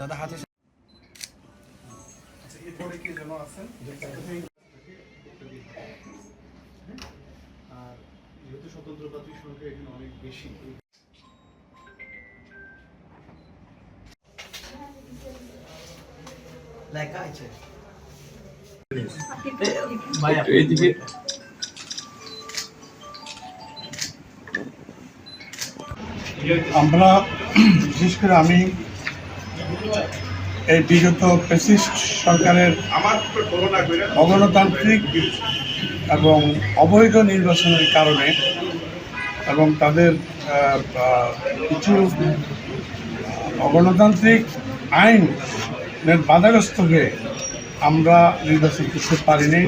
দাদা হাতে আমরা বিশেষ করে আমি এই বিগত পেসিস্ট সরকারের অগণতান্ত্রিক এবং অবৈধ নির্বাচনের কারণে এবং তাদের কিছু অগণতান্ত্রিক আইন বাধাগ্রস্ত হয়ে আমরা নির্বাচন করতে পারিনি।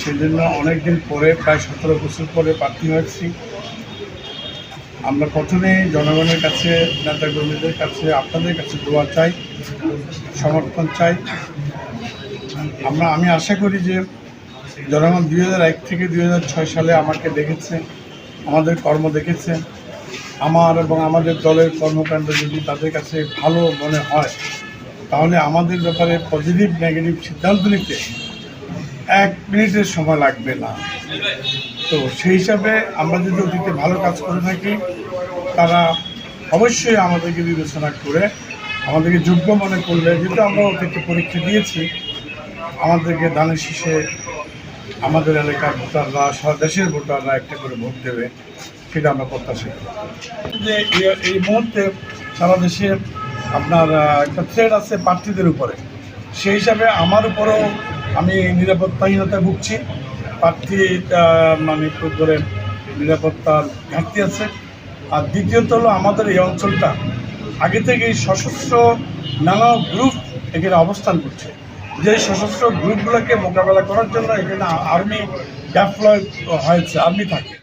সেই জন্য অনেকদিন পরে, প্রায় সতেরো বছর পরে প্রার্থী হয়েছি। আমরা প্রথমে জনগণের কাছে, নেতাকর্মীদের কাছে, আপনাদের কাছে দোয়া চাই, সমর্থন চাই। আমরা, আমি আশা করি যে জনগণ দুই হাজার এক থেকে দুই হাজার ছয় সালে আমাকে দেখেছে, আমাদের কর্ম দেখেছে। আমার এবং আমাদের দলের কর্মকাণ্ড যদি তাদের কাছে ভালো মনে হয়, তাহলে আমাদের ব্যাপারে পজিটিভ নেগেটিভ সিদ্ধান্ত নিতে এক মিনিটের সময় লাগবে না। তো সেই হিসাবে আমরা যদি অতীতে ভালো কাজ করে থাকি, তারা অবশ্যই আমাদেরকে বিবেচনা করে আমাদেরকে যোগ্য মনে করলে যেহেতু আমরা অতীতে পরীক্ষা দিয়েছি, আমাদেরকে দানের শীষে আমাদের এলাকার ভোটাররা, সারা দেশের ভোটাররা একটা করে ভোট দেবে, সেটা আমরা প্রত্যাশা করি। যে এই- মুহূর্তে সারা দেশে আপনার একটা থ্রেড আছে প্রার্থীদের উপরে। সেই হিসাবে আমার উপরেও আমি নিরাপত্তাহীনতায় ভুগছি। প্রার্থী মানে খুব ধরে নিরাপত্তার ঘাটতি আছে। আর দ্বিতীয়ত হলো আমাদের এই অঞ্চলটা আগে থেকেই সশস্ত্র নানা গ্রুপ এখানে অবস্থান করছে। যে সশস্ত্র গ্রুপগুলোকে মোকাবেলা করার জন্য এখানে আর্মি ডেপ্লয় হয়েছে আর্মি থাকে।